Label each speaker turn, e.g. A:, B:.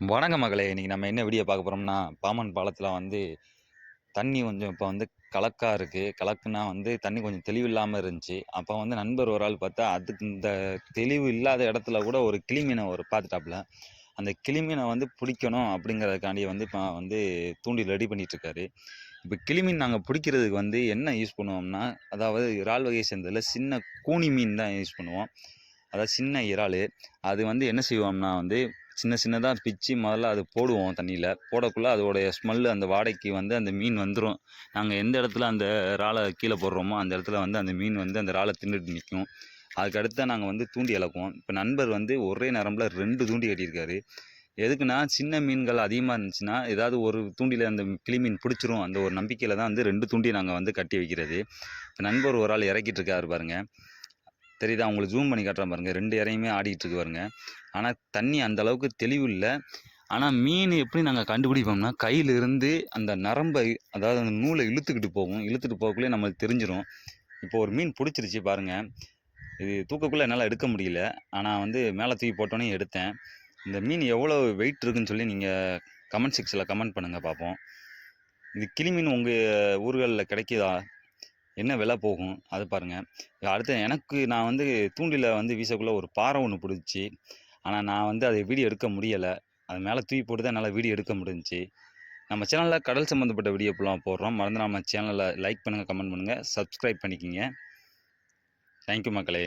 A: வணக்க மகளே. இன்றைக்கி நம்ம என்ன வீடியோ பார்க்க போகிறோம்னா பாமன் பாலத்தில் வந்து தண்ணி கொஞ்சம் இப்போ வந்து கலக்காக இருக்குது கலக்குனா வந்து தண்ணி கொஞ்சம் தெளிவு இல்லாமல் இருந்துச்சு. அப்போ வந்து நண்பர் ஒரு ஆள் பார்த்தா அதுக்கு இந்த தெளிவு இல்லாத இடத்துல கூட ஒரு கிளிமீனை ஒரு பார்த்துட்டாப்புல. அந்த கிளிமீனை வந்து பிடிக்கணும் அப்படிங்கிறதுக்காண்டி வந்து இப்போ வந்து தூண்டில் ரெடி பண்ணிகிட்ருக்காரு இப்போ கிளிமீன் நாங்கள் பிடிக்கிறதுக்கு வந்து என்ன யூஸ் பண்ணுவோம்னா அதாவது இறால் வகையை சேர்ந்ததில் சின்ன கூனி மீன் தான் யூஸ் பண்ணுவோம். அதாவது சின்ன இறால். அது வந்து என்ன செய்வோம்னா வந்து சின்ன சின்னதாக பிச்சு முதல்ல அது போடுவோம் தண்ணியில். போடக்குள்ளே அதோடைய ஸ்மெல்லு அந்த வாடைக்கு வந்து அந்த மீன் வந்துடும் நாங்கள் எந்த இடத்துல அந்த இறாலை கீழே போடுறோமோ அந்த இடத்துல வந்து அந்த மீன் வந்து அந்த இறாலை தின்னுட்டு நிற்கும் அதுக்கடுத்து நாங்கள் வந்து தூண்டி இழக்குவோம் இப்போ நண்பர் வந்து ஒரே நரம்பில் ரெண்டு தூண்டி கட்டியிருக்காரு. எதுக்குன்னா சின்ன மீன்கள் அதிகமாக இருந்துச்சுன்னா ஏதாவது ஒரு தூண்டியில் அந்த கிளி மீன் பிடிச்சிரும். அந்த ஒரு நம்பிக்கையில் தான் வந்து ரெண்டு தூண்டி நாங்கள் வந்து கட்டி வைக்கிறது. இப்போ நண்பர் ஒரு ஆள் இறக்கிட்டு இருக்காரு பாருங்கள் தெரியுதா? உங்களுக்கு ஜூம் பண்ணி காட்டுறேன் பாருங்கள் ரெண்டு இறையுமே ஆடிக்கிட்டு இருக்கு பாருங்க. ஆனால் தண்ணி அந்த அளவுக்கு தெளிவு இல்லை. ஆனால் மீன் எப்படி நாங்கள் கண்டுபிடிப்போம்னா கையிலிருந்து அந்த நரம்பை அதாவது அந்த நூலை இழுத்துக்கிட்டு போகும். இழுத்துட்டு போகக்குள்ளே நம்மளுக்கு தெரிஞ்சிடும் இப்போ ஒரு மீன் பிடிச்சிருச்சு பாருங்கள் இது தூக்கக்குள்ளே என்னால் எடுக்க முடியல. ஆனால் வந்து மேலே தூக்கி போட்டோன்னே எடுத்தேன். இந்த மீன் எவ்வளோ வெயிட் இருக்குன்னு சொல்லி நீங்கள் கமெண்ட் செக்ஷனில் கமெண்ட் பண்ணுங்கள் பார்ப்போம். இது கிளி மீன் உங்கள் ஊர்களில் கிடைக்குதா? என்ன விலை போகும்? அது பாருங்கள் அடுத்து எனக்கு நான் வந்து தூண்டில் வந்து வீசக்குள்ளே ஒரு பாறை ஒன்று பிடிச்சி ஆனால் நான் வந்து அதை வீடியோ எடுக்க முடியலை. அது மேலே தூக்கி போட்டு தான் என்னால் வீடியோ எடுக்க முடிஞ்சு நம்ம சேனலில் கடல் சம்மந்தப்பட்ட வீடியோ இப்போலாம் போடுறோம். மறந்து நம்ம சேனலில் லைக் பண்ணுங்கள் கமெண்ட் பண்ணுங்கள் சப்ஸ்கிரைப் பண்ணிக்கிங்க. தேங்க்யூ மக்களே.